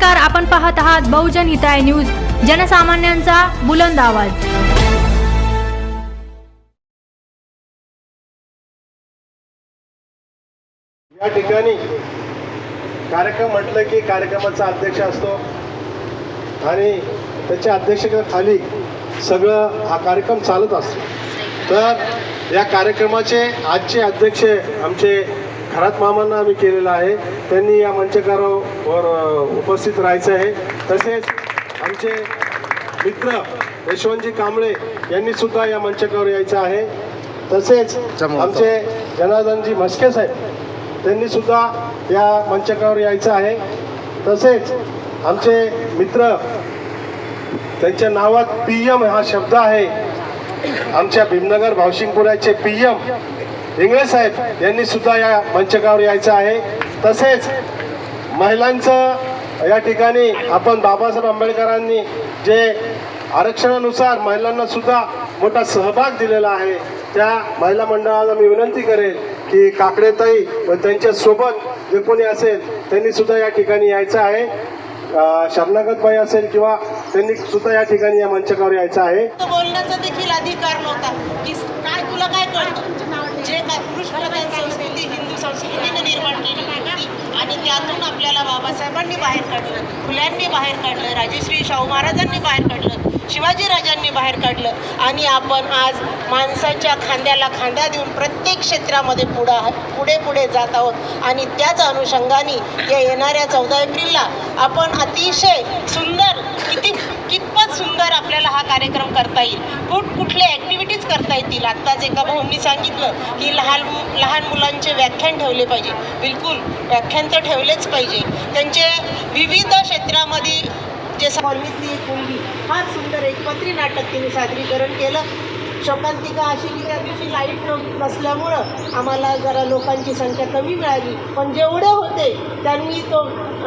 नमस्कार आपण पाहत आहात बहुजन हिताय न्यूज जनसामान्यांचा बुलंद आवाज. या ठिकाणी कार्यक्रम म्हटलं की कार्यक्रमाचा अध्यक्ष असतो आणि त्याच्या अध्यक्षतेखाली सगळं हा कार्यक्रम चालत असतो. तर या कार्यक्रमाचे आजचे अध्यक्ष आमचे खरात मामांना आम्ही केलेलं आहे. त्यांनी या मंचकारावर उपस्थित राहायचं आहे. तसेच आमचे मित्र यशवंतजी कांबळे यांनी सुद्धा या मंचकावर यायचं आहे. तसेच आमचे जनार्दनजी म्हस्के साहेब त्यांनी सुद्धा या मंचकावर यायचं आहे. तसेच आमचे मित्र त्यांच्या नावात पी एम हा शब्द आहे. आमच्या भीमनगर भावशिंगपुराचे पी एम इंगळे साहेब यांनी सुद्धा या मंचकावर यायचं आहे. तसेच महिलांचं या ठिकाणी आपण बाबासाहेब आंबेडकरांनी जे आरक्षणानुसार महिलांना सुद्धा मोठा सहभाग दिलेला आहे त्या महिला मंडळाला मी विनंती करेन की काकडेताई व त्यांच्यासोबत जे कोणी असेल त्यांनी सुद्धा या ठिकाणी यायचं आहे. शरणागतबाई असेल किंवा त्यांनी सुद्धा या ठिकाणी या मंचकावर यायचं आहे. बोलण्याचा देखील अधिकार नव्हता. काय तुला काय पुरुष प्रधान संस्कृती हिंदू संस्कृतीने निर्माण केली होती आणि त्यातून आपल्याला बाबासाहेबांनी बाहेर काढलं. फुल्यांनी बाहेर काढलं. राजेश्री शाहू महाराजांनी बाहेर काढलं. शिवाजी राजांनी बाहेर काढलं. आणि आपण आज माणसाच्या खांद्याला खांदा देऊन प्रत्येक क्षेत्रामध्ये पुढा पुढे पुढे जात आहोत. आणि त्याच अनुषंगाने या येणाऱ्या चौदा एप्रिलला आपण अतिशय सुंदर किती कितपत सुंदर आपल्याला हा कार्यक्रम करता येईल. कुठ कुठले ॲक्टिव्हिटीज करता येतील? आत्ताच एका भाऊंनी सांगितलं की लहान लहान मुलांचे व्याख्यान ठेवले पाहिजे. बिलकुल व्याख्यान तर ठेवलेच पाहिजे. त्यांचे विविध क्षेत्रामध्ये जे कॉलनीतली एक मुलगी फार सुंदर एकपत्री नाटक तिने सादरीकरण केलं. शोकांतिका अशी की त्या दिवशी लाइट न नसल्यामुळं आम्हाला जरा लोकांची संख्या कमी मिळाली. पण जेवढे होते त्यांनी तो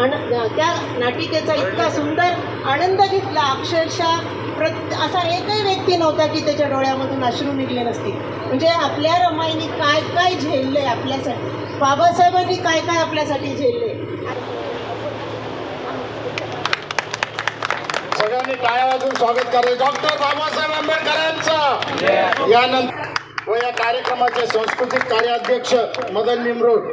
आण त्या नाटिकेचा इतका सुंदर आनंद घेतला. अक्षरशः प्रत असा एकही व्यक्ती नव्हता की त्याच्या डोळ्यामधून अश्रू निघले नसतील. म्हणजे आपल्या रमाईने काय काय झेललं आहे आपल्यासाठी? बाबासाहेबांनी काय काय आपल्यासाठी झेलले? सगळ्यांनी टाळ्या वाजून स्वागत करायचं डॉक्टर बाबासाहेब आंबेडकरांचं. यानंतर व या कार्यक्रमाचे सांस्कृतिक कार्याध्यक्ष मदन निमरोड.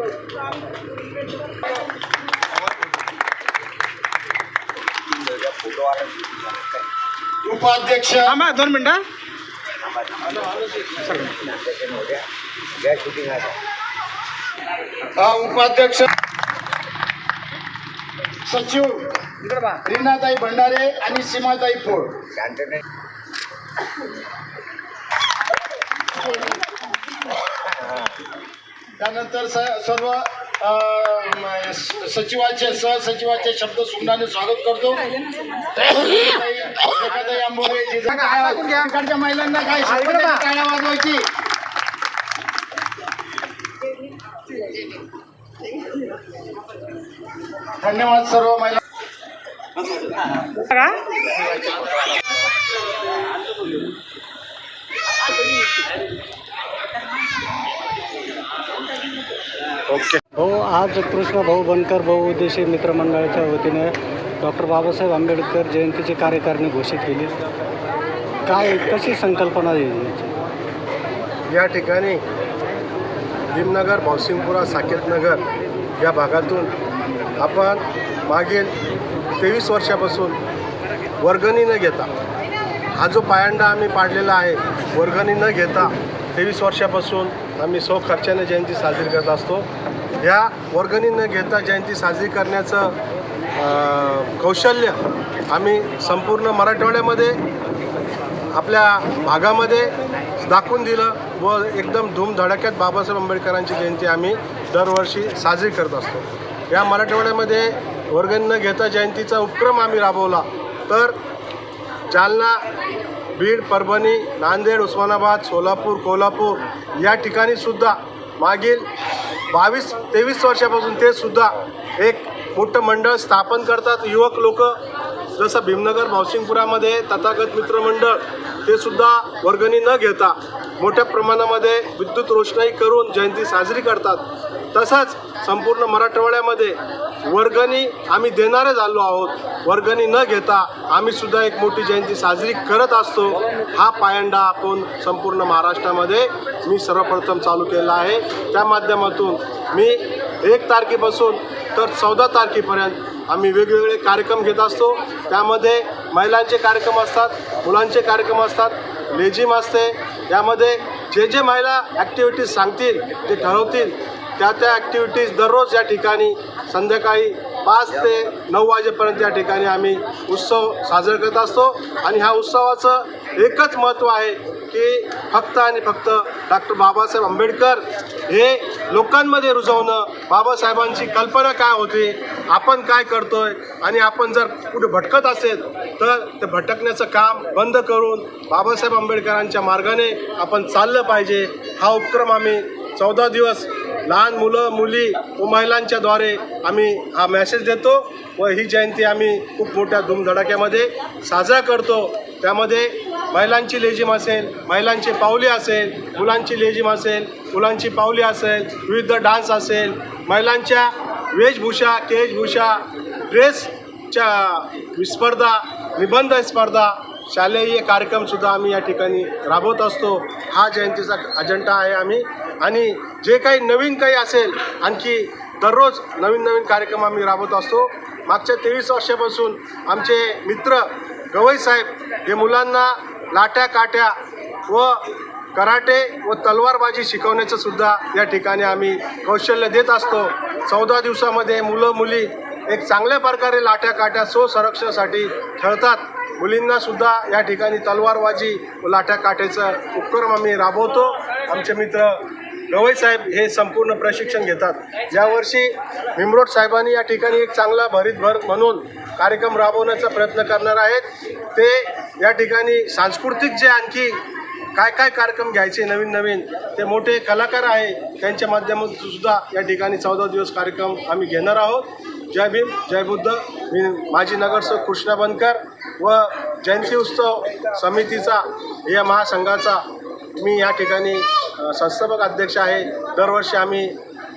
उपाध्यक्ष. दोन मिनिटं. उपाध्यक्ष. सचिव. रीनाताई भंडारे आणि सीमाताई फोड. त्यानंतर स सर्व सचिवाचे सहसचिवाचे शब्द सुमनाने स्वागत करतो. आंबोरे, महिलांना काय टाळ्या वाजवायची? धन्यवाद सर्व महिला हो आज कृष्ण भाऊ बनकर बहुउद्देशीय मित्रमंडळाच्या वतीने डॉक्टर बाबासाहेब आंबेडकर जयंतीची कार्यकारिणी घोषित केली. काय कशी संकल्पना आहे या ठिकाणी भीमनगर भावसिंगपुरा साकेतनगर या भागातून आपण मागील तेवीस वर्षापासून वर्गणी न घेता हा जो पायंडा आम्ही पाडलेला आहे वर्गणी न घेता तेवीस वर्षापासून आम्ही सौ खर्चाने जयंती साजरी करत असतो. या वर्गणी न घेता जयंती साजरी करण्याचं कौशल्य आम्ही संपूर्ण मराठवाड्यामध्ये आपल्या भागामध्ये दाखवून दिलं व एकदम धूमधडाक्यात बाबासाहेब आंबेडकरांची जयंती आम्ही दरवर्षी साजरी करत असतो. या मराठवाड्यामध्ये वर्गणी न घेता जयंतीचा उपक्रम आम्ही राबवला. तर जालना बीड परभणी नांदेड उस्मानाबाद सोलापूर कोल्हापूर या ठिकाणी सुद्धा मागील बावीस तेवीस वर्षापासून ते सुद्धा एक मोठं मंडळ स्थापन करतात. युवक लोक जसं भीमनगर भावसिंगपुरामध्ये तथागत मित्रमंडळ ते सुद्धा वर्गणी न घेता मोठ्या प्रमाणामध्ये विद्युत रोषणाई करून जयंती साजरी करतात. तसंच संपूर्ण मराठवाड्यामध्ये वर्गणी आम्ही देणारे झालो आहोत. वर्गणी न घेता आम्ही सुद्धा एक मोठी जयंती साजरी करत असतो. हा पायंडा आपण संपूर्ण महाराष्ट्रामध्ये मी सर्वप्रथम चालू केला आहे. त्या माध्यमातून मी एक तारखेपासून तर चौदा तारखेपर्यंत आम्ही वेगवेगळे कार्यक्रम घेत असतो. त्यामध्ये महिलांचे कार्यक्रम असतात मुलांचे कार्यक्रम असतात लेझिम असते. यामध्ये जे जे महिला ॲक्टिव्हिटीज सांगतील ते ठरवतील त्या त्या ॲक्टिव्हिटीज दररोज या ठिकाणी संध्याकाळी पाच ते नऊ वाजेपर्यंत या ठिकाणी आम्ही उत्सव साजरा करत असतो. आणि ह्या उत्सवाचं एकच महत्त्व आहे की फक्त आणि फक्त डॉक्टर बाबासाहेब आंबेडकर हे लोकांमध्ये रुजवणं बाबासाहेबांची कल्पना काय होती आपण काय करतोय आणि आपण जर कुठे भटकत असेल तर ते भटकण्याचं काम बंद करून बाबासाहेब आंबेडकरांच्या मार्गाने आपण चाललं पाहिजे. हा उपक्रम आम्ही चौदा दिवस लहान मुलं मुली व महिलांच्याद्वारे आम्ही हा मॅसेज देतो व ही जयंती आम्ही खूप मोठ्या धूमधडाक्यामध्ये साजरा करतो. त्यामध्ये महिलांची लेझिम असेल महिलांची पावली असेल मुलांची लेझिम असेल मुलांची पावली असेल विविध डान्स असेल महिलांच्या वेशभूषा केशभूषा ड्रेसच्या स्पर्धा निबंध स्पर्धा शालेय कार्यक्रमसुद्धा आम्ही या ठिकाणी राबवत असतो. हा जयंतीचा अजेंडा आहे आम्ही. आणि जे काही नवीन काही असेल आणखी दररोज नवीन नवीन कार्यक्रम आम्ही राबवत असतो. मागच्या तेवीस वर्षापासून आमचे मित्र गवई साहेब हे मुलांना लाट्या काट्या व कराटे व तलवारबाजी शिकवण्याचं सुद्धा या ठिकाणी आम्ही कौशल्य देत असतो. चौदा दिवसामध्ये मुलं मुली एक चांगल्या प्रकारे लाट्या काट्या स्वसंरक्षणासाठी खेळतात. मुलींना सुद्धा या ठिकाणी तलवारबाजी व लाट्या काट्याचं उपक्रम आम्ही राबवतो. आमचे मित्र गवई साहेब हे संपूर्ण प्रशिक्षण घेतात. यावर्षी भीमरोड साहेबांनी या ठिकाणी एक चांगला भरीतभर म्हणून कार्यक्रम राबवण्याचा प्रयत्न करणार आहेत. ते या ठिकाणी सांस्कृतिक जे आणखी काय काय कार्यक्रम घ्यायचे नवीन नवीन ते मोठे कलाकार आहे. त्यांच्या माध्यमातून सुद्धा या ठिकाणी चौदा दिवस कार्यक्रम आम्ही घेणार आहोत. जय भीम जय बुद्ध. मी माजी नगरसेवक कृष्णा बनकर व जयंती उत्सव समितीचा या महासंघाचा मी या ठिकाणी संस्थापक अध्यक्ष आहे. दरवर्षी आम्ही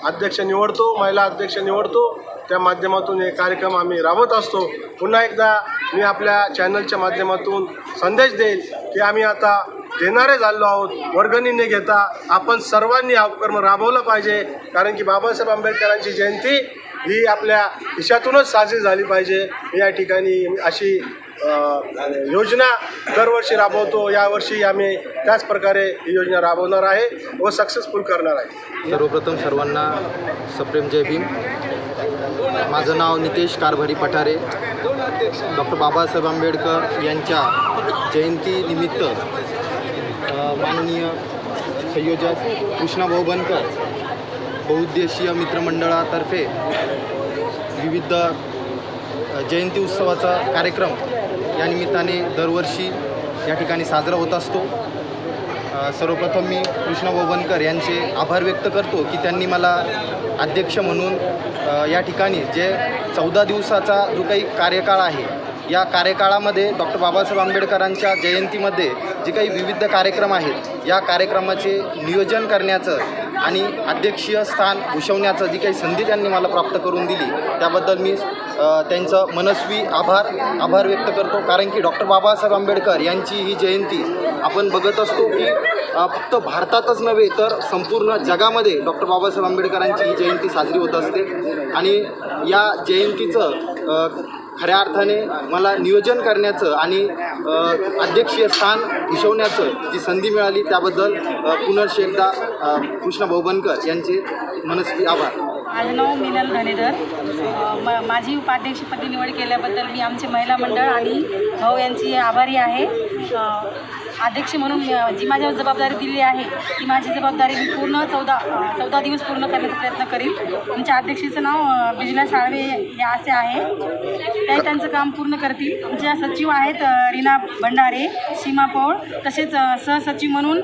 अध्यक्ष निवडतो महिला अध्यक्ष निवडतो. त्या माध्यमातून हे कार्यक्रम आम्ही राबवत असतो. पुन्हा एकदा मी आपल्या चॅनलच्या माध्यमातून संदेश देईल की आम्ही आता देणारे झालो आहोत. वर्गणी न घेता आपण सर्वांनी हा उपक्रम राबवला पाहिजे. कारण की बाबासाहेब आंबेडकरांची जयंती ही आपल्या हिशातूनच साजरी झाली पाहिजे. या ठिकाणी अशी योजना दरवर्षी राबवतो. यावर्षी आम्ही त्याच प्रकारे ही योजना राबवणार आहे व सक्सेसफुल करणार आहे. सर्वप्रथम सर्वांना सप्रेम जय भीम. माझं नाव नितेश कारभारी पठारे. डॉक्टर बाबासाहेब आंबेडकर यांच्या जयंतीनिमित्त माननीय संयोजक कृष्णा भाऊ बनकर बहुउद्देशीय मित्रमंडळातर्फे विविध जयंती उत्सवाचा कार्यक्रम या निमित्ताने दरवर्षी या ठिकाणी साजरा होत असतो. सर्वप्रथम मी कृष्णा बनकर यांचे आभार व्यक्त करतो की त्यांनी मला अध्यक्ष म्हणून या ठिकाणी जे चौदा दिवसाचा जो काही कार्यकाळ आहे या कार्यकाळामध्ये डॉक्टर बाबासाहेब आंबेडकरांच्या जयंतीमध्ये जे काही विविध कार्यक्रम आहेत या कार्यक्रमाचे नियोजन करण्याचं आणि अध्यक्षीय स्थान भूषवण्याचं जी काही संधी त्यांनी मला प्राप्त करून दिली त्याबद्दल मी त्यांचं मनस्वी आभार आभार व्यक्त करतो. कारण की डॉक्टर बाबासाहेब आंबेडकर यांची ही जयंती आपण बघत असतो की फक्त भारतातच नव्हे तर संपूर्ण जगामध्ये डॉक्टर बाबासाहेब आंबेडकरांची ही जयंती साजरी होत असते. आणि या जयंतीचं खऱ्या अर्थाने मला नियोजन करण्याचं आणि अध्यक्षीय स्थान भूषवण्याचं जी संधी मिळाली त्याबद्दल पुनर्श एकदा अ, कृष्ण बनकर यांचे मनस्वी आभार. माझं नाव मिनल धनेधर. म माझी उपाध्यक्षपदी निवड केल्याबद्दल मी आमचे महिला मंडळ आणि भाऊ यांची आभारी आहे. अध्यक्ष म्हणून जी माझ्यावर जबाबदारी दिली आहे ती माझी जबाबदारी मी पूर्ण चौदा चौदा दिवस पूर्ण करण्याचा प्रयत्न करील आमच्या अध्यक्षेचं नाव बिजला साळवे हे असे आहे. ते त्यांचं काम पूर्ण करतील. आमच्या सचिव आहेत रीना भंडारे सीमा पौळ तसेच सहसचिव म्हणून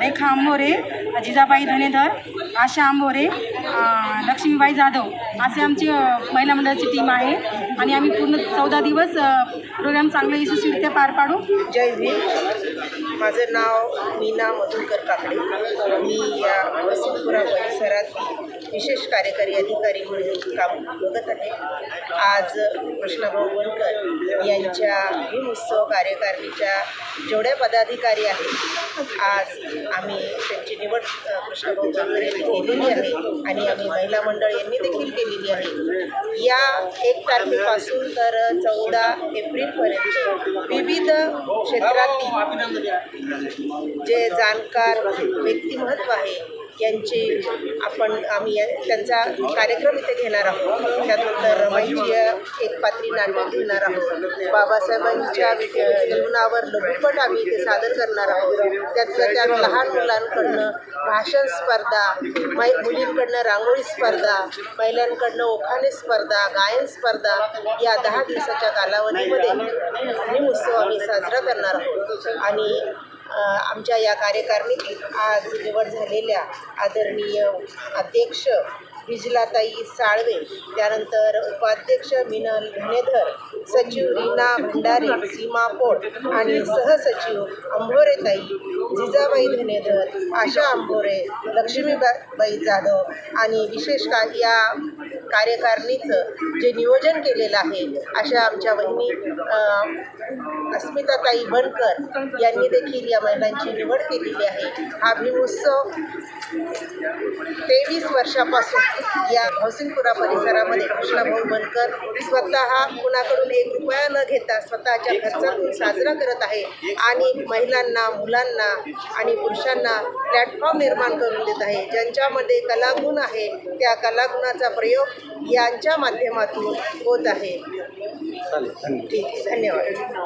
रेखा आंबोरे जिजाबाई धनेधर आशा आंबोरे लक्ष्मीबाई जाधव असे आमची महिला मंडळाची टीम आहे. आणि आम्ही पूर्ण चौदा दिवस प्रोग्राम चांगलं यशस्वीरित्या पार पाडू. जय भीम. माझं नाव मीना मधुकर काकडे. मी या वसंतपुरा परिसरात विशेष कार्यकारी अधिकारी म्हणून काम बघत आहे. आज कृष्णभाऊ वनकर यांच्या भीमोत्सव कार्यकारिणीच्या जेवढ्या पदाधिकारी आहेत आज आम्ही त्यांची निवड अ, कृष्णभाऊ यांनी केलेली आहे आणि आम्ही महिला मंडळ यांनी देखील केलेली आहे. या एक तारखेपासून तर चौदा एप्रिलपर्यंत विविध क्षेत्रातील जे जाणकार व्यक्तिमत्व आहे. यांची आपण आम्ही या- त्यांचा कार्यक्रम इथे घेणार आहोत. त्यानंतर रमाईची एक पात्री नाटक घेणार आहोत. बाबासाहेबांच्या जीवनावर लघुपट आम्ही इथे सादर करणार आहोत. त्यातल्या त्यात लहान मुलांकडनं भाषण स्पर्धा मै मुलींकडनं रांगोळी स्पर्धा महिलांकडनं ओखाणे स्पर्धा गायन स्पर्धा या दहा दिवसाच्या कालावधीमध्ये भीम उत्सव आम्ही साजरा करणार आहोत. आणि आमच्या या कार्यकारिणीतील आज निवड झालेल्या आदरणीय अध्यक्ष विजलाताई साळवे त्यानंतर उपाध्यक्ष मिनल घनेधर सचिव रीना भंडारे सीमा पोट आणि सहसचिव अंभोरेताई जिजाबाई धनेधर आशा अंभोरे लक्ष्मीबाई जाधव आणि विशेष का या कार्यकारिणीचं जे नियोजन केलेलं आहे अशा आमच्या वहिनी अस्मिताताई बनकर यांनी देखील या महिलांची निवड केलेली आहे. हा भीमोत्सव तेवीस वर्षापासून या हौसिंगपुरा परिसरामध्ये कृष्णाभाऊ बनकर स्वतः कुणाकडून एक रुपया न घेता स्वतःच्या खर्चातून साजरा करत आहे आणि महिलांना मुलांना आणि पुरुषांना प्लॅटफॉर्म निर्माण करून देत आहे. ज्यांच्यामध्ये कलागुण आहे त्या कलागुणाचा प्रयोग यांच्या माध्यमातून होत आहे. ठीक आहे धन्यवाद.